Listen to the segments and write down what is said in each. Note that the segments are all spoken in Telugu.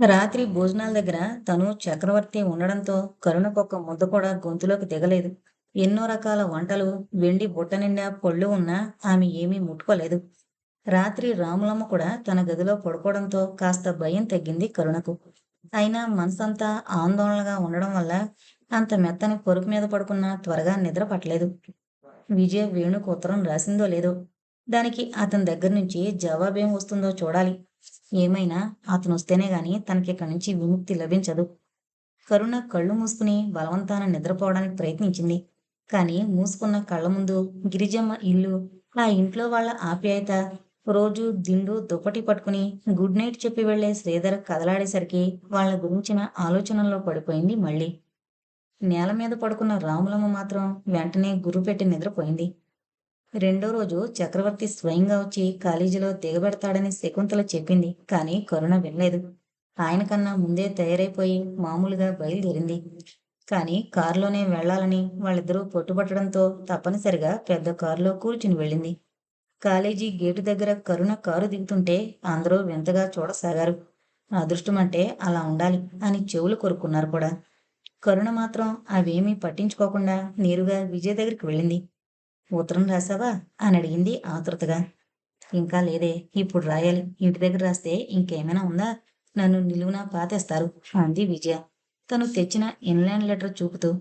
రాత్రి భోజనాల దగ్గర తను చక్రవర్తి ఉండడంతో కరుణకొక్క ముద్ద కూడా గొంతులోకి దిగలేదు ఎన్నో రకాల వంటలు వెండి బుట్ట నిండా పళ్ళు ఉన్నా ఆమె ఏమీ ముట్టుకోలేదు. రాత్రి రాములమ్మ కూడా తన గదిలో పడుకోవడంతో కాస్త భయం తగ్గింది కరుణకు. అయినా మనసంతా ఆందోళనగా ఉండడం వల్ల అంత మెత్తని పొరుపు మీద పడుకున్న త్వరగా నిద్ర పట్టలేదు. విజయ వేణుకు ఉత్తరం రాసిందో లేదో దానికి అతని దగ్గర నుంచి జవాబేం వస్తుందో చూడాలి. ఏమైనా అతను వస్తేనే గాని తనకి ఇక్కడి నుంచి విముక్తి లభించదు. కరుణ కళ్ళు మూసుకుని బలవంతాన నిద్రపోవడానికి ప్రయత్నించింది. కానీ మూసుకున్న కళ్ళ ముందు గిరిజమ్మ ఇల్లు ఆ ఇంట్లో వాళ్ళ ఆప్యాయత రోజు దిండు దుప్పటి పట్టుకుని గుడ్ నైట్ చెప్పి వెళ్ళే శ్రీధర్ కదలాడేసరికి వాళ్ళ గురించిన ఆలోచనల్లో పడిపోయింది మళ్ళీ. నేల మీద పడుకున్న రాములమ్మ మాత్రం వెంటనే గురు పెట్టి నిద్రపోయింది. రెండో రోజు చక్రవర్తి స్వయంగా వచ్చి కాలేజీలో దిగబెడతాడని శకుంతల చెప్పింది కానీ కరుణ వినలేదు. ఆయన కన్నా ముందే తయారైపోయి మామూలుగా బయలుదేరింది. కానీ కారులోనే వెళ్ళాలని వాళ్ళిద్దరూ పట్టుబట్టడంతో తప్పనిసరిగా పెద్ద కారులో కూర్చుని వెళ్ళింది. కాలేజీ గేటు దగ్గర కరుణ కారు దిగుతుంటే అందరూ వింతగా చూడసాగారు. అదృష్టం అంటే అలా ఉండాలి అని చెవులు కొరుక్కున్నారు కూడా. కరుణ మాత్రం అవేమీ పట్టించుకోకుండా నేరుగా విజయ్ దగ్గరికి వెళ్ళింది. ఉత్తరం రాసావా? అని అడిగింది ఆతృతగా ఇంకా లేదే ఇప్పుడు రాయాలి. ఇంటి దగ్గర రాస్తే ఇంకేమైనా ఉందా? నన్ను నిలువున పాతేస్తారు అంది విజయ. తను తెచ్చిన ఇన్లాండ్ లెటర్ చూపుతూ.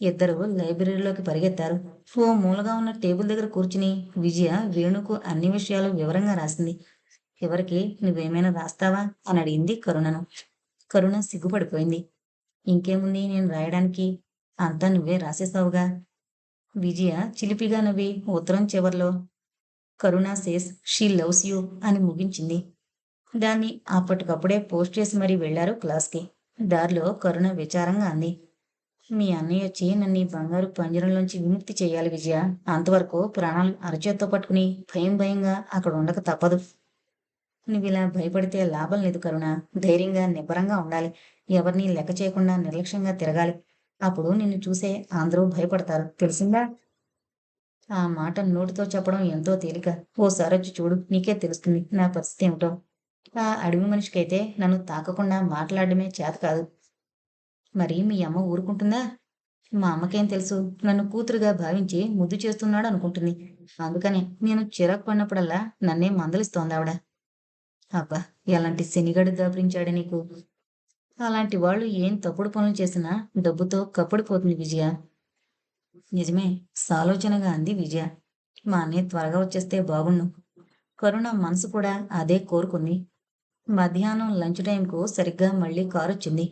ఇద్దరు లైబ్రరీలోకి పరిగెత్తారు. ఓ మూలగా ఉన్న టేబుల్ దగ్గర కూర్చుని విజయ వేణుకు అన్ని విషయాలు వివరంగా రాసింది. చివరికి నువ్వేమైనా రాస్తావా? అని అడిగింది కరుణను. కరుణ సిగ్గుపడిపోయింది. ఇంకేముంది నేను రాయడానికి? అంతా నువ్వే రాసేసావుగా. విజయ చిలిపిగా నవ్వి ఉత్తరం చివర్లో కరుణా సేస్ షీ లవ్స్ యూ అని ముగించింది. దాన్ని అప్పటికప్పుడే పోస్ట్ చేసి మరీ వెళ్ళారు క్లాస్కి. దారిలో కరుణ విచారంగా అంది. మీ అన్నయ్య వచ్చి నన్ను బంగారు పంజరంలోంచి విముక్తి చేయాలి విజయ. అంతవరకు ప్రాణాలు అరచేత్తో పట్టుకుని భయం భయంగా అక్కడ ఉండక తప్పదు. నువ్వు ఇలా భయపడితే లాభం లేదు కరుణ. ధైర్యంగా నిబ్బరంగా ఉండాలి. ఎవరిని లెక్క చేయకుండా నిర్లక్ష్యంగా తిరగాలి. అప్పుడు నిన్ను చూసే అందరూ భయపడతారు. తెలిసిందా? ఆ మాట నోటితో చెప్పడం ఎంతో తేలిక. ఓసారి వచ్చి చూడు నీకే తెలుస్తుంది నా పరిస్థితి ఏమిటో. ఆ అడవి మనిషికైతే నన్ను తాకకుండా మాట్లాడడమే చేత కాదు. మరి మీ అమ్మ ఊరుకుంటుందా? మా అమ్మకేం తెలుసు? నన్ను కూతురుగా భావించి ముద్దు చేస్తున్నాడు అనుకుంటుంది. అందుకనే నేను చిరాకు పడినప్పుడల్లా నన్నే మందలిస్తోంది ఆవిడ. అబ్బా ఎలాంటి శనిగడు దాపరించాడే నీకు? అలాంటి వాళ్ళు ఏం తప్పుడు పనులు చేసినా డబ్బుతో కప్పడిపోతుంది విజయ. నిజమే సాలోచనగా అంది విజయ. మా అన్నయ్య త్వరగా వచ్చేస్తే బాగుండు. కరుణ మనసు కూడా అదే కోరుకుంది. మధ్యాహ్నం లంచ్ టైంకు సరిగ్గా మళ్ళీ కారు వచ్చింది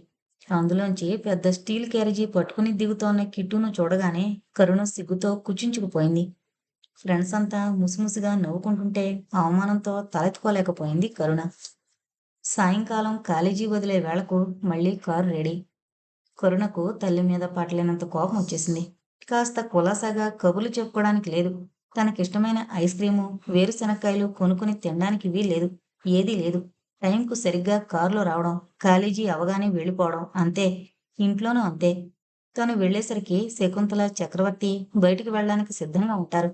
అందులోంచి పెద్ద స్టీల్ క్యారేజీ పట్టుకుని దిగుతోన్న కిట్టును చూడగానే కరుణ సిగ్గుతో కుచించుకుపోయింది. ఫ్రెండ్స్ అంతా ముసిముసిగా నవ్వుకుంటుంటే అవమానంతో తలెత్తుకోలేకపోయింది కరుణ. సాయంకాలం కాలేజీ వదిలే వేళకు మళ్ళీ కారు రెడీ. కరుణకు తల్లి మీద పట్టలేనంత కోపం వచ్చేసింది. కాస్త కులాసాగా కబుర్లు చెప్పుకోవడానికి లేదు. తనకిష్టమైన ఐస్ క్రీము వేరుశనక్కాయలు కొనుక్కుని తినడానికి వీల్లేదు. లేదు ఏదీ లేదు. టైంకు సరిగ్గా కారులో రావడం కాలేజీ అవగానే వెళ్ళిపోవడం అంతే. ఇంట్లోనూ అంతే. తను వెళ్ళేసరికి శకుంతల చక్రవర్తి బయటికి వెళ్ళడానికి సిద్ధంగా ఉంటారు.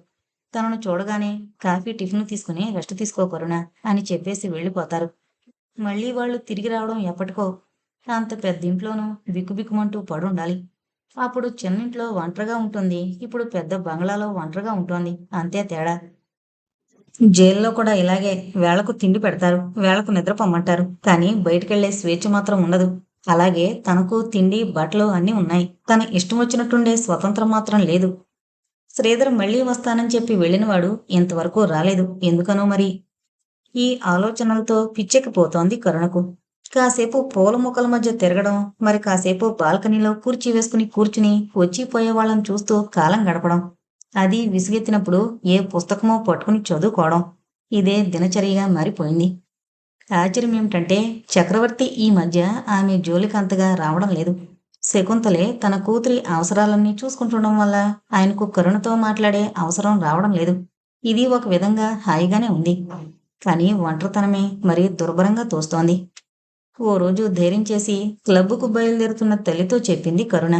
తనను చూడగానే కాఫీ టిఫిన్ తీసుకుని రెస్ట్ తీసుకోకరుణ అని చెప్పేసి వెళ్ళిపోతారు. మళ్ళీ వాళ్ళు తిరిగి రావడం ఎప్పటికో. అంత పెద్ద ఇంట్లోనూ బిక్కుబిక్కుమంటూ పడుండాలి. అప్పుడు చిన్నింట్లో ఒంటరిగా ఉంటుంది. ఇప్పుడు పెద్ద బంగ్లాలో ఒంటరిగా ఉంటుంది. అంతే తేడా. జైల్లో కూడా ఇలాగే వేళకు తిండి పెడతారు. వేళకు నిద్ర పొమ్మంటారు. కానీ బయటకెళ్ళే స్వేచ్ఛ మాత్రం ఉండదు. అలాగే తనకు తిండి బట్టలు అన్నీ ఉన్నాయి. తన ఇష్టం వచ్చినట్టుండే స్వతంత్రం మాత్రం లేదు. శ్రీధర్ మళ్ళీ వస్తానని చెప్పి వెళ్ళినవాడు ఇంతవరకు రాలేదు. ఎందుకనో మరి. ఈ ఆలోచనలతో పిచ్చెక్కిపోతోంది కరుణకు. కాసేపు పూల మొక్కల మధ్య తిరగడం మరి కాసేపు బాల్కనీలో కూర్చి వేసుకుని కూర్చుని వచ్చిపోయే వాళ్ళని చూస్తూ కాలం గడపడం. అది విసుగెత్తినప్పుడు ఏ పుస్తకమో పట్టుకుని చదువుకోవడం. ఇదే దినచర్యగా మారిపోయింది. ఆశ్చర్యం ఏమిటంటే చక్రవర్తి ఈ మధ్య ఆమె జోలికి అంతగా రావడం లేదు. శకుంతలే తన కూతురి అవసరాలన్నీ చూసుకుంటుండడం వల్ల ఆయనకు కరుణతో మాట్లాడే అవసరం రావడం లేదు. ఇది ఒక విధంగా హాయిగానే ఉంది. కానీ ఒంటరితనమే మరీ దుర్భరంగా తోస్తోంది. ఓ రోజు ధైర్యం చేసి క్లబ్కు బయలుదేరుతున్న తల్లితో చెప్పింది కరుణ.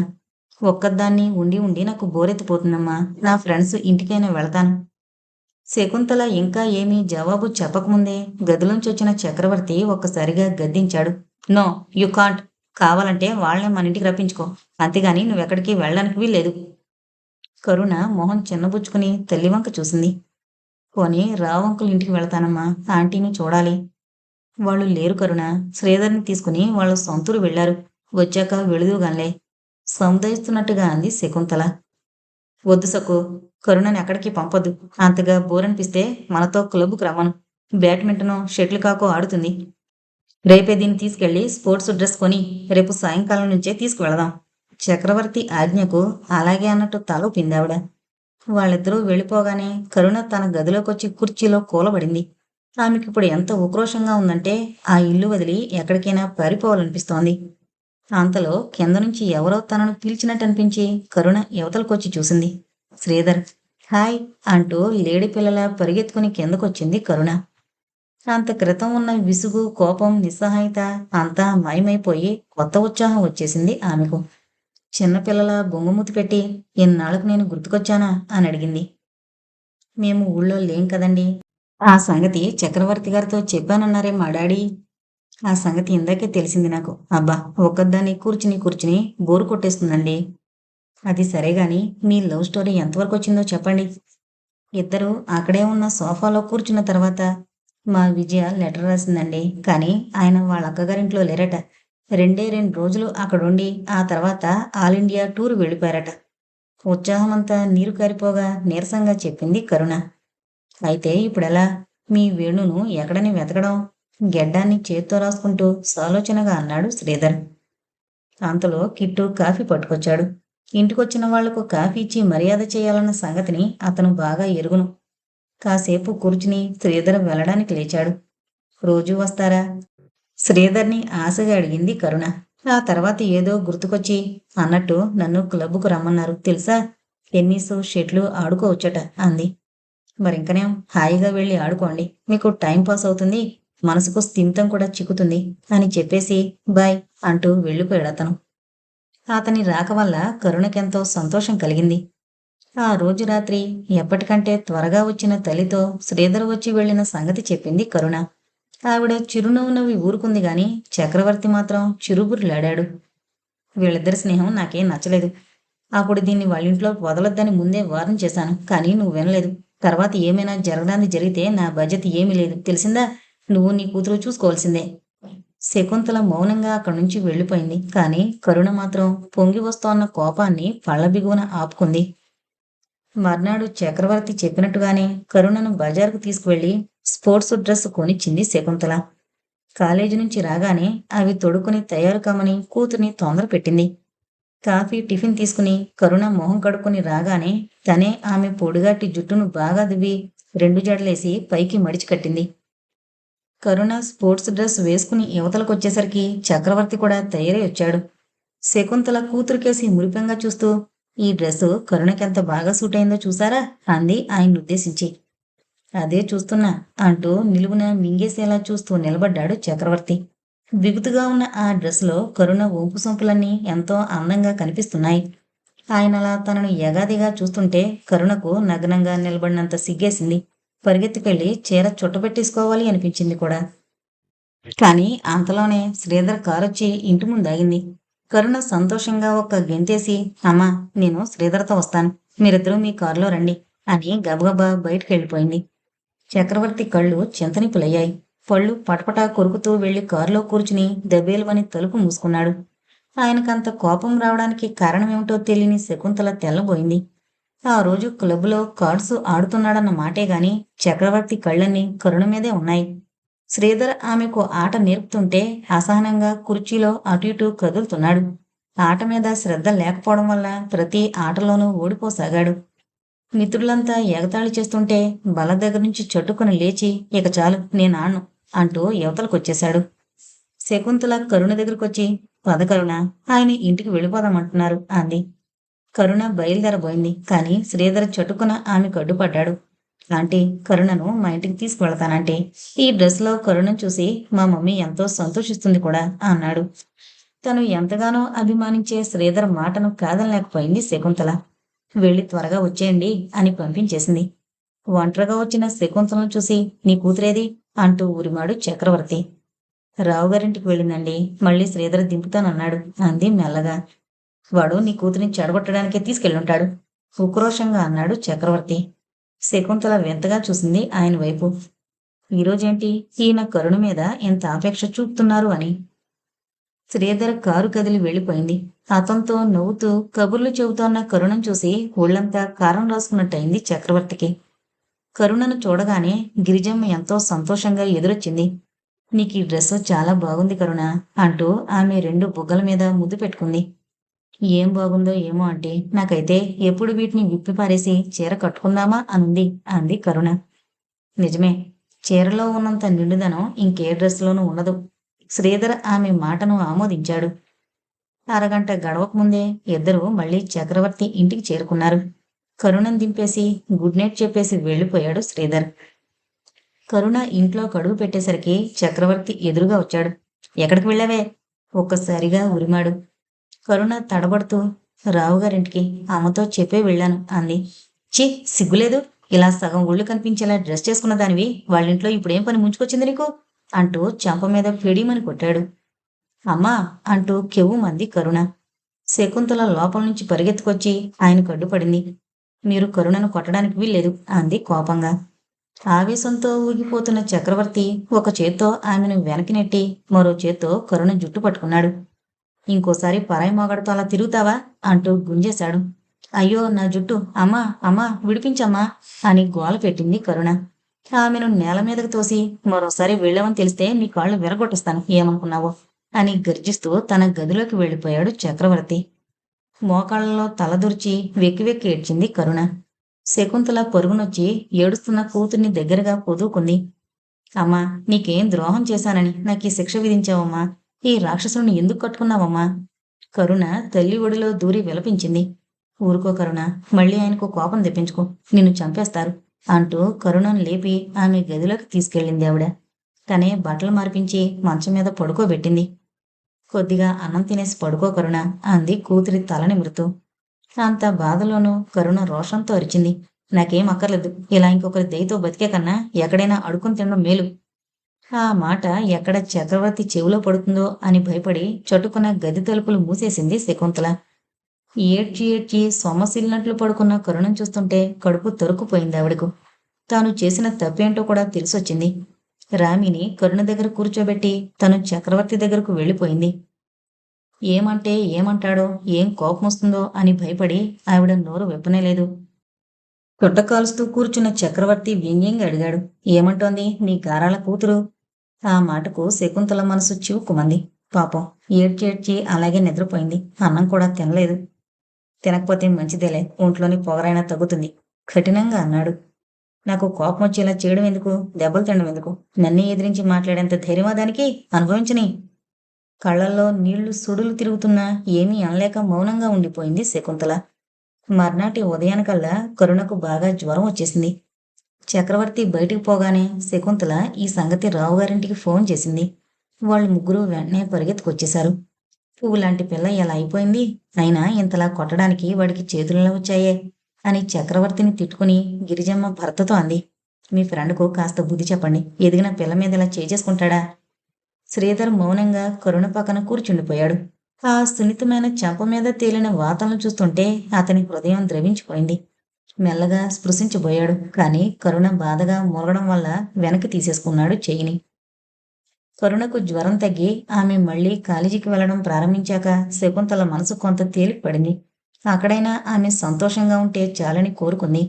ఒక్కదాన్ని ఉండి ఉండి నాకు బోరెత్తిపోతుందమ్మా. నా ఫ్రెండ్స్ ఇంటికైనా వెళతాను. శకుంతల ఇంకా ఏమీ జవాబు చెప్పకముందే గదిలోంచి వచ్చిన చక్రవర్తి ఒక్కసారిగా గద్దించాడు. No you can't. కావాలంటే వాళ్ళనే మన ఇంటికి రప్పించుకో. అంతేగాని నువ్వెక్కడికి వెళ్ళడానికి వీల్లేదు. కరుణ మొహం చిన్నబుచ్చుకుని తల్లివంక చూసింది. పోనీ రావంకుల ఇంటికి వెళతానమ్మా. ఆంటీని చూడాలి. వాళ్ళు లేరు కరుణ. శ్రీధర్ని తీసుకుని వాళ్ళ సొంతూరు వెళ్ళారు వచ్చాక వెళుదుగాన్లే సముదాయిస్తున్నట్టుగా అంది శకుంతల. వద్దు సకు కరుణని ఎక్కడికి పంపొద్దు. అంతగా బోరనిపిస్తే మనతో క్లబ్కు రవ్వను బ్యాడ్మింటను షటిల్ కాకో ఆడుతుంది. రేపే దీన్ని తీసుకెళ్ళి స్పోర్ట్స్ డ్రెస్ కొని రేపు సాయంకాలం నుంచే తీసుకువెళదాం. చక్రవర్తి ఆజ్ఞకు అలాగే అన్నట్టు తల పిందావిడ వాళ్ళిద్దరూ వెళ్ళిపోగానే కరుణ తన గదిలోకొచ్చి కుర్చీలో కూలబడింది. ఆమెకిప్పుడు ఎంత ఉక్రోషంగా ఉందంటే ఆ ఇల్లు వదిలి ఎక్కడికైనా పారిపోవాలనిపిస్తోంది. అంతలో కింద నుంచి ఎవరో తనను పిలిచినట్టు అనిపించి కరుణ యువతలకొచ్చి చూసింది. శ్రీధర్ హాయ్ అంటూ లేడి పిల్లల పరిగెత్తుకుని కిందకొచ్చింది కరుణ. అంత క్రితం ఉన్న విసుగు కోపం నిస్సహాయత అంతా మాయమైపోయి కొత్త ఉత్సాహం వచ్చేసింది ఆమెకు. చిన్నపిల్లల బొంగుమూతి పెట్టి ఎన్నాళ్ళకు నేను గుర్తుకొచ్చానా అని అడిగింది. మేము ఊళ్ళో లేం కదండి. ఆ సంగతి చక్రవర్తి గారితో చెప్పానన్నారే మా డాడీ. ఆ సంగతి ఇందాకే తెలిసింది నాకు. అబ్బా ఒక్కదాన్ని కూర్చుని కూర్చుని బోరు కొట్టేస్తుందండి. అది సరే గాని మీ లవ్ స్టోరీ ఎంతవరకు వచ్చిందో చెప్పండి. ఇద్దరు అక్కడే ఉన్న సోఫాలో కూర్చున్న తర్వాత మా విజయ లెటర్ రాసిందండి. కానీ ఆయన వాళ్ళ అక్కగారింట్లో లేరట. రెండే రెండు రోజులు అక్కడుండి ఆ తర్వాత ఆల్ ఇండియా టూర్ వెళ్ళిపోయారట. ఉత్సాహమంతా నీరు కారిపోగా నీరసంగా చెప్పింది కరుణ. అయితే ఇప్పుడెలా? మీ వేణును ఎక్కడని వెతకడం? గెడ్డాన్ని చేత్తో రాసుకుంటూ సాలోచనగా అన్నాడు శ్రీధర్. అంతలో కిట్టు కాఫీ పట్టుకొచ్చాడు. ఇంటికొచ్చిన వాళ్ళకు కాఫీ ఇచ్చి మర్యాద చేయాలన్న సంగతిని అతను బాగా ఎరుగును. కాసేపు కూర్చుని శ్రీధర్ వెళ్ళడానికి లేచాడు. రోజూ వస్తారా? శ్రీధర్ని ఆశగా అడిగింది కరుణ. ఆ తర్వాత ఏదో గుర్తుకొచ్చి అన్నట్టు నన్ను క్లబ్కు రమ్మన్నారు. తెలుసా? టెన్నిస్ షెట్లు ఆడుకోవచ్చట అంది. మరింకనేం హాయిగా వెళ్ళి ఆడుకోండి. మీకు టైం పాస్ అవుతుంది. మనసుకు స్థిమితం కూడా చిక్కుతుంది అని చెప్పేసి బాయ్ అంటూ వెళ్ళిపోయాడు అతను. అతని రాక వల్ల కరుణకెంతో సంతోషం కలిగింది. ఆ రోజు రాత్రి ఎప్పటికంటే త్వరగా వచ్చిన తల్లితో శ్రీధర్ వచ్చి వెళ్ళిన సంగతి చెప్పింది కరుణ. ఆవిడ చిరునవ్వు నవ్వి ఊరుకుంది గాని చక్రవర్తి మాత్రం చిరుబురులాడాడు వీళ్ళిద్దరి స్నేహం నాకేం నచ్చలేదు. అప్పుడు దీన్ని వాళ్ళింట్లో వదలొద్దని ముందే వారం చేశాను కానీ నువ్వు వినలేదు. తర్వాత ఏమైనా జరగడానికి జరిగితే నా బాధ్యత ఏమీ లేదు. తెలిసిందా? నువ్వు నీ కూతురు చూసుకోవాల్సిందే. శకుంతల మౌనంగా అక్కడి నుంచి వెళ్ళిపోయింది కానీ కరుణ మాత్రం పొంగి వస్తోన్న కోపాన్ని పళ్ళబిగువన ఆపుకుంది. మర్నాడు చక్రవర్తి చెప్పినట్టుగానే కరుణను బజార్కు తీసుకువెళ్ళి స్పోర్ట్స్ డ్రెస్ కొనిచ్చింది శకుంతల. కాలేజీ నుంచి రాగానే అవి తొడుక్కుని తయారు కామని కూతుర్ని తొందర పెట్టింది. కాఫీ టిఫిన్ తీసుకుని కరుణ మొహం కడుక్కుని రాగానే తనే ఆమె పొడిగాటి జుట్టును బాగా దువ్వి రెండు జడలేసి పైకి మడిచి కట్టింది. కరుణ స్పోర్ట్స్ డ్రెస్ వేసుకుని యువతలకొచ్చేసరికి చక్రవర్తి కూడా తయారై వచ్చాడు. శకుంతల కూతురుకేసి మురిపెంగా చూస్తూ ఈ డ్రెస్సు కరుణకెంత బాగా సూట్ అయిందో చూసారా? అంది ఆయన్ని ఉద్దేశించి. అదే చూస్తున్నా అంటూ నిలువున మింగేసేలా చూస్తూ నిలబడ్డాడు చక్రవర్తి. బిగుతుగా ఉన్న ఆ డ్రెస్లో కరుణ ఊపు సొంపులన్నీ ఎంతో అందంగా కనిపిస్తున్నాయి. ఆయనలా తనను యగాదిగా చూస్తుంటే కరుణకు నగ్నంగా నిలబడినంత సిగ్గేసింది. పరిగెత్తుకెళ్ళి చీర చుట్టపెట్టేసుకోవాలి అనిపించింది కూడా. కానీ అంతలోనే శ్రీధర్ కారొచ్చి ఇంటి ముందాగింది. కరుణ సంతోషంగా ఒక గెంతేసి అమ్మా నేను శ్రీధర్తో వస్తాను. మీరిద్దరూ మీ కారులో రండి అని గబగబా బయటకు వెళ్ళిపోయింది చక్రవర్తి కళ్ళు చింతనిపులయ్యాయి. పళ్ళు పటపటా కొరుకుతూ వెళ్ళి కారులో కూర్చుని దెబ్బేలువని తలుపు మూసుకున్నాడు. ఆయనకంత కోపం రావడానికి కారణమేమిటో తెలియని శకుంతల తెల్లబోయింది. ఆ రోజు క్లబ్లో కార్డ్స్ ఆడుతున్నాడన్న మాటే గాని చక్రవర్తి కళ్ళన్నీ కరుణ మీదే ఉన్నాయి. శ్రీధర్ ఆమెకు ఆట నేర్పుతుంటే అసహనంగా కుర్చీలో అటు ఇటు కదులుతున్నాడు. ఆట మీద శ్రద్ధ లేకపోవడం వల్ల ప్రతి ఆటలోనూ ఓడిపోసాగాడు. మిత్రులంతా ఎగతాళి చేస్తుంటే బల దగ్గర నుంచి చట్టుకుని లేచి ఇక చాలు నేను ఆను అంటూ యువతలకొచ్చేశాడు. శకుంతల కరుణ దగ్గరకొచ్చి పద కరుణ ఆయన ఇంటికి వెళ్ళిపోదామంటున్నారు అంది. కరుణ బయలుదేరబోయింది కానీ శ్రీధర్ చటుకున ఆమెకు అడ్డుపడ్డాడు ఆంటీ కరుణను మా ఇంటికి తీసుకువెళతానంటే ఈ డ్రెస్లో కరుణను చూసి మా మమ్మీ ఎంతో సంతోషిస్తుంది కూడా అన్నాడు. తను ఎంతగానో అభిమానించే శ్రీధర్ మాటను కాదనలేకపోయింది శకుంతల. వెళ్ళి త్వరగా వచ్చేయండి అని పంపించేసింది. ఒంటరిగా వచ్చిన శకుంతలను చూసి నీ కూతురేది? అంటూ ఊరిమాడు చక్రవర్తి. రావుగారింటికి వెళ్ళిందండి మళ్ళీ శ్రీధర్ దింపుతానన్నాడు అంది మెల్లగా. వాడు నీ కూతురిని చెడగొట్టడానికే తీసుకెళ్ళుంటాడు ఉక్రోషంగా అన్నాడు చక్రవర్తి. శకుంతల వింతగా చూసింది ఆయన వైపు. ఈరోజేంటి ఈయన కరుణ మీద ఎంత ఆపేక్ష చూపుతున్నారు అని. శ్రీధర్ కారు కదిలి వెళ్ళిపోయింది. అతనితో నవ్వుతూ కబుర్లు చెబుతోన్న కరుణను చూసి ఒళ్ళంతా కారం రాసుకున్నట్టయింది చక్రవర్తికి. కరుణను చూడగానే గిరిజమ్మ ఎంతో సంతోషంగా ఎదురొచ్చింది. నీకు ఈ డ్రెస్ చాలా బాగుంది కరుణ అంటూ ఆమె రెండు బుగ్గల మీద ముద్దు పెట్టుకుంది. ఏం బాగుందో ఏమో అంటే నాకైతే ఎప్పుడు వీటిని విప్పి పారేసి చీర కట్టుకుందామా అనుంది అంది కరుణ. నిజమే చీరలో ఉన్నంత నిండుదనం ఇంకే డ్రెస్లోనూ ఉండదు. శ్రీధర్ ఆమె మాటను ఆమోదించాడు. అరగంట గడవక ముందే ఇద్దరు మళ్ళీ చక్రవర్తి ఇంటికి చేరుకున్నారు. కరుణను దింపేసి గుడ్ నైట్ చెప్పేసి వెళ్ళిపోయాడు శ్రీధర్. కరుణ ఇంట్లో కడుగు పెట్టేసరికి చక్రవర్తి ఎదురుగా వచ్చాడు. ఎక్కడికి వెళ్ళావే? ఒక్కసారిగా ఉరిమాడు. కరుణ తడబడుతూ రావుగారింటికి అమ్మతో చెప్పే వెళ్ళాను అంది. చి సిగ్గులేదు. ఇలా సగం ఒళ్ళు కనిపించేలా డ్రెస్ చేసుకున్న దానివి. వాళ్ళింట్లో ఇప్పుడేం పని ముంచుకొచ్చింది నీకు? అంటూ చెంప మీద పిడిమని కొట్టాడు. అమ్మా! అంటూ కెవ్వు మంది కరుణ. శకుంతల లోపల నుంచి పరిగెత్తుకొచ్చి ఆయనకు అడ్డుపడింది మీరు కరుణను కొట్టడానికి వీల్లేదు అంది కోపంగా. ఆవేశంతో ఊగిపోతున్న చక్రవర్తి ఒక చేత్తో ఆమెను వెనక్కి నెట్టి మరో చేత్తో కరుణ జుట్టు పట్టుకున్నాడు. ఇంకోసారి పరాయి మొగడతో అలా తిరుగుతావా? అంటూ గుంజేశాడు. అయ్యో నా జుట్టు. అమ్మా అమ్మా విడిపించమ్మా అని గోల పెట్టింది కరుణ. ఆమెను నేల మీదకు తోసి మరోసారి వెళ్ళవని తెలిస్తే నీ కాళ్ళు విరగొట్టేస్తాను ఏమనుకున్నావో? అని గర్జిస్తూ తన గదిలోకి వెళ్ళిపోయాడు చక్రవర్తి. మోకాళ్ళలో తలదూర్చి వెక్కి వెక్కి ఏడ్చింది కరుణ. శకుంతల పరుగునొచ్చి ఏడుస్తున్న కూతుర్ని దగ్గరగా పొదువుకుంది అమ్మా నీకేం ద్రోహం చేశానని నాకు ఈ శిక్ష విధించావమ్మా. ఈ రాక్షసుని ఎందుకు కట్టుకున్నావమ్మా? కరుణ తల్లి ఒడిలో దూరి విలపించింది. ఊరుకో కరుణ మళ్ళీ ఆయనకు కోపం తెప్పించుకో. నిన్ను చంపేస్తారు. అంటూ కరుణను లేపి ఆమె గదిలోకి తీసుకెళ్ళింది ఆవిడ. తనే బట్టలు మార్పించి మంచం మీద పడుకోబెట్టింది. కొద్దిగా అన్నం తినేసి పడుకో కరుణ అంది కూతురి తలని మృతు అంత బాధలోనూ కరుణ రోషంతో అరిచింది. నాకేం అక్కర్లేదు. ఇలా ఇంకొకరి దయతో బతికే కన్నా ఎక్కడైనా అడుక్కుని తినడం మేలు. ఆ మాట ఎక్కడ చక్రవర్తి చెవిలో పడుతుందో అని భయపడి చటుకున్న గది తలుపులు మూసేసింది శకుంతల. ఏడ్చి ఏడ్చి సొమ్మసిల్లినట్లు పడుకున్న కరుణం చూస్తుంటే కడుపు తరుక్కుపోయింది ఆవిడకు. తాను చేసిన తప్పేంటో కూడా తెలిసొచ్చింది. రామిని కరుణ దగ్గర కూర్చోబెట్టి తను చక్రవర్తి దగ్గరకు వెళ్ళిపోయింది. ఏమంటే ఏమంటాడో ఏం కోపం వస్తుందో అని భయపడి ఆవిడ నోరు వెప్పనేలేదు చుట్ట కాలుస్తూ కూర్చున్న చక్రవర్తి వ్యంగ్యంగా అడిగాడు. ఏమంటోంది నీ గారాల కూతురు? ఆ మాటకు శకుంతల మనసు చివుకుమంది పాపం ఏడ్చేడ్చి అలాగే నిద్రపోయింది. అన్నం కూడా తినలేదు. తినకపోతే మంచిదేలే ఒంట్లోని పొగరైనా తగ్గుతుంది. కఠినంగా అన్నాడు. నాకు కోపం వచ్చేలా చేయడం ఎందుకు? దెబ్బలు తినడం ఎందుకు? నన్నే ఎదిరించి మాట్లాడేంత ధైర్యమా దానికి? అనుభవించని. కళ్ళల్లో నీళ్ళు సుడులు తిరుగుతున్నా ఏమీ అనలేక మౌనంగా ఉండిపోయింది శకుంతల. మర్నాటి ఉదయానికల్లా కరుణకు బాగా జ్వరం వచ్చేసింది. చక్రవర్తి బయటికి పోగానే శకుంతల ఈ సంగతి రావుగారింటికి ఫోన్ చేసింది. వాళ్ళు ముగ్గురు వెంటనే పరిగెత్తుకొచ్చేశారు. పువ్వు లాంటి పిల్ల ఎలా అయిపోయింది? అయినా ఇంతలా కొట్టడానికి వాడికి చేతులలో వచ్చాయే? అని చక్రవర్తిని తిట్టుకుని గిరిజమ్మ భర్తతో అంది. మీ ఫ్రెండ్కు కాస్త బుద్ధి చెప్పండి. ఎదిగిన పిల్ల మీద ఇలా చేసుకుంటాడా శ్రీధర్ మౌనంగా కరుణ పక్కన కూర్చుండిపోయాడు. ఆ సున్నితమైన చెంప మీద తేలిన వాతలను చూస్తుంటే అతని హృదయం ద్రవించిపోయింది. మెల్లగా స్పృశించబోయాడు కానీ కరుణ బాధగా మూలగడం వల్ల వెనక్కి తీసేసుకున్నాడు చెయ్యిని కరుణకు జ్వరం తగ్గి ఆమె మళ్ళీ కాలేజీకి వెళ్ళడం ప్రారంభించాక శకుంతల మనసు కొంత తేలిక పడింది అక్కడైనా ఆమె సంతోషంగా ఉంటే చాలని కోరుకుంది.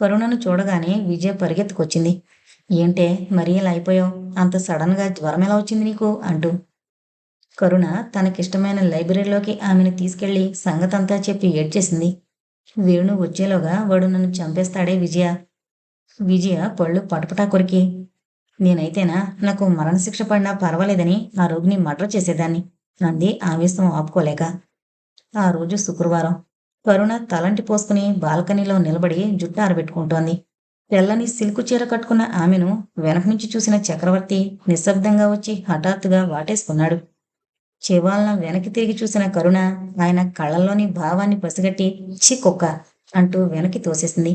కరుణను చూడగానే విజయ పరిగెత్తుకొచ్చింది. ఏంటే మరీ ఇలా అయిపోయావు? అంత సడన్గా జ్వరం ఎలా వచ్చింది నీకు? అంటూ. కరుణ తనకిష్టమైన లైబ్రరీలోకి ఆమెను తీసుకెళ్ళి సంగతంతా చెప్పి ఏడ్చేసింది వేణు వచ్చేలోగా వాడు నన్ను చంపేస్తాడే విజయ. విజయ పళ్ళు పటపటా కొరికి. నేనైతేనా? నాకు మరణశిక్ష పడినా పర్వాలేదని ఆ రోగిని మర్డర్ చేసేదాన్ని. నంది ఆవేశం ఆపుకోలేక. ఆ రోజు శుక్రవారం. కరుణ తలంటి పోసుకుని బాల్కనీలో నిలబడి జుట్టు ఆరబెట్టుకుంటోంది. తెల్లని సిల్కు చీర కట్టుకున్న ఆమెను వెనక నుంచి చూసిన చక్రవర్తి నిశ్శబ్దంగా వచ్చి హఠాత్తుగా వాటేసుకున్నాడు. చివాలన వెనక్కి తిరిగి చూసిన కరుణ ఆయన కళ్ళల్లోని భావాన్ని పసిగట్టి చి కుక్క అంటూ వెనక్కి తోసేసింది.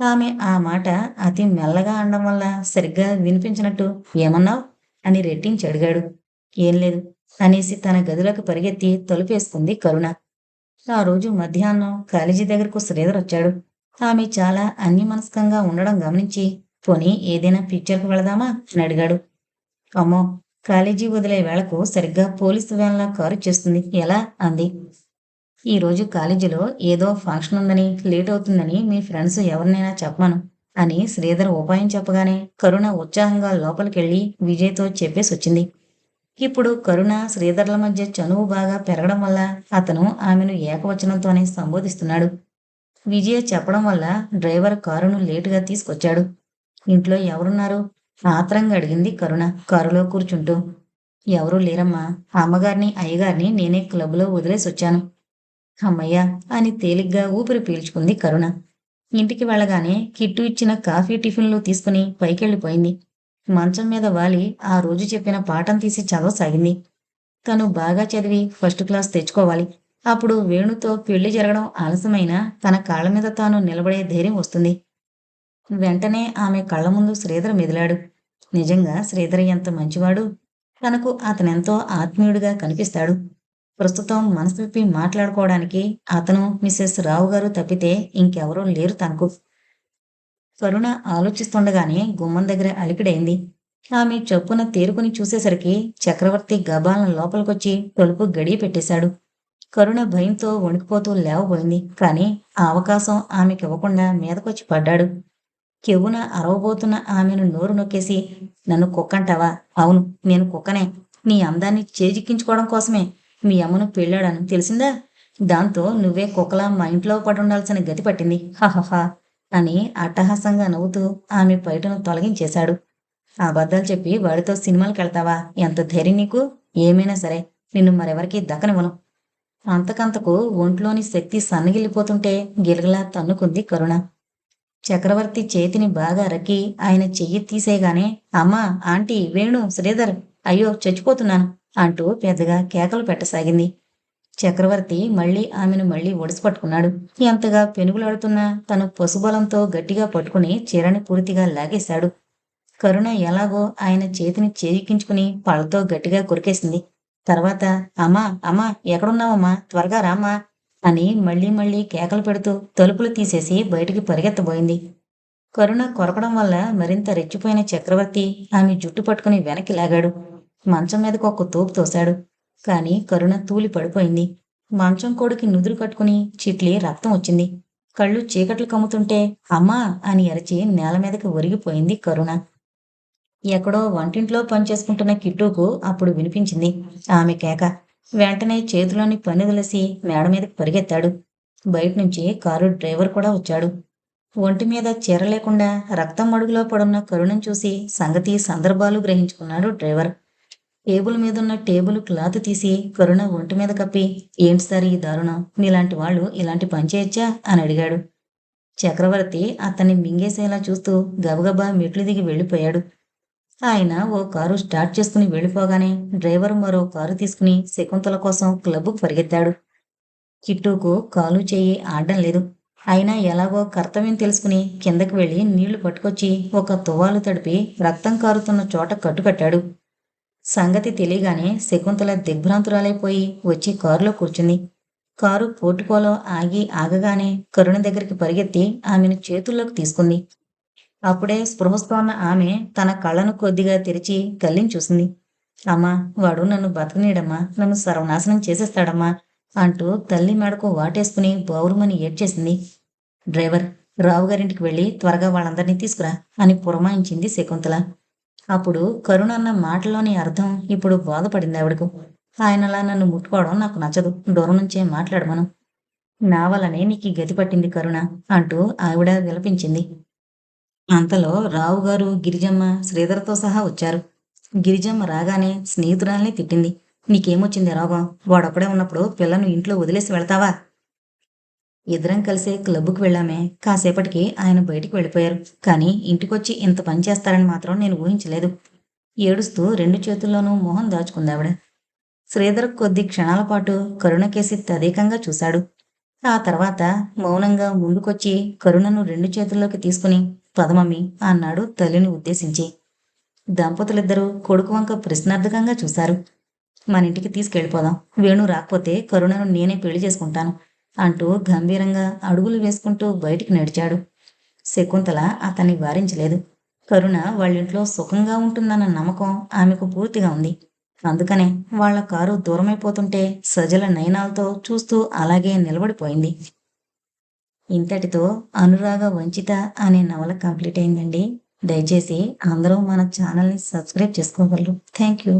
ఆమె ఆ మాట అతి మెల్లగా అనడం వల్ల సరిగ్గా వినిపించినట్టు ఏమన్నావు? అని రెట్టించి అడిగాడు. ఏం లేదు అనేసి తన గదిలోకి పరిగెత్తి తలుపేసుకుంది కరుణ. ఆ రోజు మధ్యాహ్నం కాలేజీ దగ్గరకు శ్రీధర్ వచ్చాడు. ఆమె చాలా అన్యమనస్కంగా ఉండడం గమనించి పోనీ ఏదైనా పిక్చర్కి వెళదామా? అని అడిగాడు. అమ్మో కాలేజీ వదిలే వేళకు సరిగ్గా పోలీసు వ్యాన్లా కారు చేస్తుంది ఎలా? అంది. ఈరోజు కాలేజీలో ఏదో ఫంక్షన్ ఉందని లేట్ అవుతుందని మీ ఫ్రెండ్స్ ఎవరినైనా చెప్పాను అని శ్రీధర్ ఉపాయం చెప్పగానే కరుణ ఉత్సాహంగా లోపలికెళ్ళి విజయ్తో చెప్పేసి వచ్చింది ఇప్పుడు కరుణ శ్రీధర్ల మధ్య చనువు బాగా పెరగడం వల్ల అతను ఆమెను ఏకవచనంతోనే సంబోధిస్తున్నాడు. విజయ చెప్పడం వల్ల డ్రైవర్ కారును లేటుగా తీసుకొచ్చాడు. ఇంట్లో ఎవరున్నారు? ఆత్రంగా అడిగింది కరుణ కారులో కూర్చుంటూ. ఎవరూ లేరమ్మా. అమ్మగారిని అయ్యగారిని నేనే క్లబ్లో వదిలేసి వచ్చాను అమ్మయ్యా అని తేలిగ్గా ఊపిరి పీల్చుకుంది కరుణ. ఇంటికి వెళ్ళగానే కిట్టు ఇచ్చిన కాఫీ టిఫిన్లు తీసుకుని పైకెళ్ళిపోయింది. మంచం మీద వాలి ఆ రోజు చెప్పిన పాఠం తీసి చదవసాగింది. తను బాగా చదివి ఫస్ట్ క్లాస్ తెచ్చుకోవాలి. అప్పుడు వేణుతో పెళ్ళి జరగడం ఆలస్యమైనా తన కాళ్ళ మీద తాను నిలబడే ధైర్యం వస్తుంది. వెంటనే ఆమె కళ్ళ ముందు శ్రీధర్ మెదిలాడు. నిజంగా శ్రీధర్ ఎంత మంచివాడు? తనకు అతనెంతో ఆత్మీయుడిగా కనిపిస్తాడు. ప్రస్తుతం మనసు విప్పి మాట్లాడుకోవడానికి అతను మిస్సెస్ రావు గారు తప్పితే ఇంకెవరూ లేరు తనకు. కరుణ ఆలోచిస్తుండగానే గుమ్మం దగ్గర అలికిడైంది. ఆమె చొప్పున తేరుకుని చూసేసరికి చక్రవర్తి గబాలను లోపలికొచ్చి తలుపు గడియ పెట్టేశాడు. కరుణ భయంతో వణికిపోతూ లేవబోయింది. కానీ ఆ అవకాశం ఆమెకి ఇవ్వకుండా మీదకొచ్చి పడ్డాడు. కెవ్వున అరవబోతున్న ఆమెను నోరు నొక్కేసి నన్ను కుక్కంటావా? అవును నేను కుక్కనే. నీ అందాన్ని చేజిక్కించుకోవడం కోసమే. మీ అమ్మను పెళ్ళాడాను తెలిసిందా? దాంతో నువ్వే కుక్కలా మా ఇంట్లో పడుండాల్సిన గతి పట్టింది. హహహా అని అట్టహాసంగా నవ్వుతూ ఆమె పైటను తొలగించేశాడు. అబద్ధాలు చెప్పి వాడితో సినిమాలకు వెళ్తావా ఎంత ధైర్యం నీకు? ఏమైనా సరే నిన్ను మరెవరికి దక్కనివ్వను. అంతకంతకు ఒంట్లోని శక్తి సన్నగిల్లిపోతుంటే గిలగలా తన్నుకుంది కరుణ. చక్రవర్తి చేతిని బాగా రక్కి ఆయన చెయ్యి తీసేగానే అమ్మా ఆంటీ వేణు శ్రీధర్ అయ్యో చచ్చిపోతున్నాను. అంటూ పెద్దగా కేకలు పెట్టసాగింది. చక్రవర్తి మళ్ళీ ఆమెను మళ్ళీ ఒడిసి పట్టుకున్నాడు ఎంతగా పెనుగులాడుతున్నా తను పశుబలంతో గట్టిగా పట్టుకుని చీరని పూర్తిగా లాగేశాడు. కరుణ ఎలాగో ఆయన చేతిని చేయికించుకుని పళ్ళతో గట్టిగా కొరికేసింది. తర్వాత అమ్మా అమ్మా ఎక్కడున్నావమ్మా? త్వరగా రామ్మా అని మళ్ళీ మళ్ళీ కేకలు పెడుతూ తలుపులు తీసేసి బయటికి పరిగెత్తబోయింది. కరుణ కొరకడం వల్ల మరింత రెచ్చిపోయిన చక్రవర్తి ఆమె జుట్టు పట్టుకుని వెనక్కి లాగాడు. మంచం మీదకు ఒక తోపు తోశాడు. కాని కరుణ తూలి పడిపోయింది. మంచం కొడుకి నుదురు కట్టుకుని చిట్లి రక్తం వచ్చింది. కళ్ళు చీకట్లు కమ్ముతుంటే అమ్మా అని అరిచి నేల మీదకి ఒరిగిపోయింది కరుణ. ఎక్కడో వంటింట్లో పనిచేసుకుంటున్న కిట్టుకు అప్పుడు వినిపించింది ఆమె కేక. వెంటనే చేతిలోని పన్నుదలసి మేడ మీదకి పరిగెత్తాడు. బయట నుంచి కారు డ్రైవర్ కూడా వచ్చాడు. ఒంటి మీద చీర లేకుండా రక్తం అడుగులో పడున్న కరుణను చూసి సంగతి సందర్భాలు గ్రహించుకున్నాడు డ్రైవర్. టేబుల్ మీదున్న టేబుల్ క్లాత్ తీసి కరుణ ఒంటి మీద కప్పి ఏంటి సార్ ఈ దారుణం? నీలాంటి వాళ్ళు ఇలాంటి పని చేయొచ్చా? అని అడిగాడు. చక్రవర్తి అతన్ని మింగేసేలా చూస్తూ గబగబా మెట్లు దిగి వెళ్ళిపోయాడు. ఆయన ఓ కారు స్టార్ట్ చేసుకుని వెళ్ళిపోగానే డ్రైవర్ మరో కారు తీసుకుని శకుంతల కోసం క్లబ్కు పరిగెత్తాడు. కిట్టుకు కాలు చేయి ఆడడం లేదు. అయినా ఎలాగో కర్తవ్యం తెలుసుకుని కిందకి వెళ్ళి నీళ్ళు పట్టుకొచ్చి ఒక తువాలు తడిపి రక్తం కారుతున్న చోట కట్టుకట్టాడు సంగతి తెలియగానే శకుంతల దిగ్భ్రాంతురాలైపోయి వచ్చి కారులో కూర్చుంది. కారు పోర్టుకోలో ఆగి ఆగగానే కరుణ దగ్గరికి పరిగెత్తి ఆమెను చేతుల్లోకి తీసుకుంది. అప్పుడే స్పృహస్తోన్న ఆమె తన కళ్ళను కొద్దిగా తెరిచి గల్లిని చూసింది. అమ్మా వాడు నన్ను బతకనీడమ్మా నన్ను సర్వనాశనం చేసేస్తాడమ్మా అంటూ తల్లి మెడకు వాటేసుకుని బౌరుమని ఏడ్చేసింది. డ్రైవర్ రావు గారింటికి వెళ్ళి త్వరగా వాళ్ళందరినీ తీసుకురా అని పురమాయించింది శకుంతల. అప్పుడు కరుణ అన్న మాటలోని అర్థం ఇప్పుడు బోధపడింది ఆవిడకు. ఆయనలా నన్ను ముట్టుకోవడం నాకు నచ్చదు. దూరం నుంచే మాట్లాడమను. నా వలనే నీకు గతి పట్టింది కరుణ అంటూ ఆవిడ విలపించింది. అంతలో రావు గారు గిరిజమ్మ శ్రీధర్తో సహా వచ్చారు. గిరిజమ్మ రాగానే స్నేహితురాల్ని తిట్టింది. నీకేమొచ్చింది రోగం వాడొక్కడే ఉన్నప్పుడు పిల్లను ఇంట్లో వదిలేసి వెళ్తావా? ఇద్దరం కలిసే క్లబ్కు వెళ్ళామే. కాసేపటికి ఆయన బయటికి వెళ్ళిపోయారు. కానీ ఇంటికొచ్చి ఇంత పని చేస్తారని మాత్రం నేను ఊహించలేదు. ఏడుస్తూ రెండు చేతుల్లోనూ మొహం దాచుకుందావిడ శ్రీధర్ కొద్ది క్షణాల పాటు కరుణకేసి తదేకంగా చూశాడు. ఆ తర్వాత మౌనంగా ముందుకొచ్చి కరుణను రెండు చేతుల్లోకి తీసుకుని పదమమ్మి అన్నాడు తల్లిని ఉద్దేశించి. దంపతులిద్దరూ కొడుకు వంక ప్రశ్నార్థకంగా చూశారు. మన ఇంటికి తీసుకెళ్ళిపోదాం. వేణు రాకపోతే కరుణను నేనే పెళ్ళి చేసుకుంటాను. అంటూ గంభీరంగా అడుగులు వేసుకుంటూ బయటికి నడిచాడు. శకుంతల అతన్ని వారించలేదు. కరుణ వాళ్ళింట్లో సుఖంగా ఉంటుందన్న నమ్మకం ఆమెకు పూర్తిగా ఉంది. అందుకనే వాళ్ళ కారు దూరమైపోతుంటే సజల నయనాలతో చూస్తూ అలాగే నిలబడిపోయింది. ఇంతటితో అనురాగ వంచిత అనే నవల కంప్లీట్ అయిందండి. దయచేసి అందరూ మన ఛానల్ని సబ్స్క్రైబ్ చేసుకోగలరు. Thank you.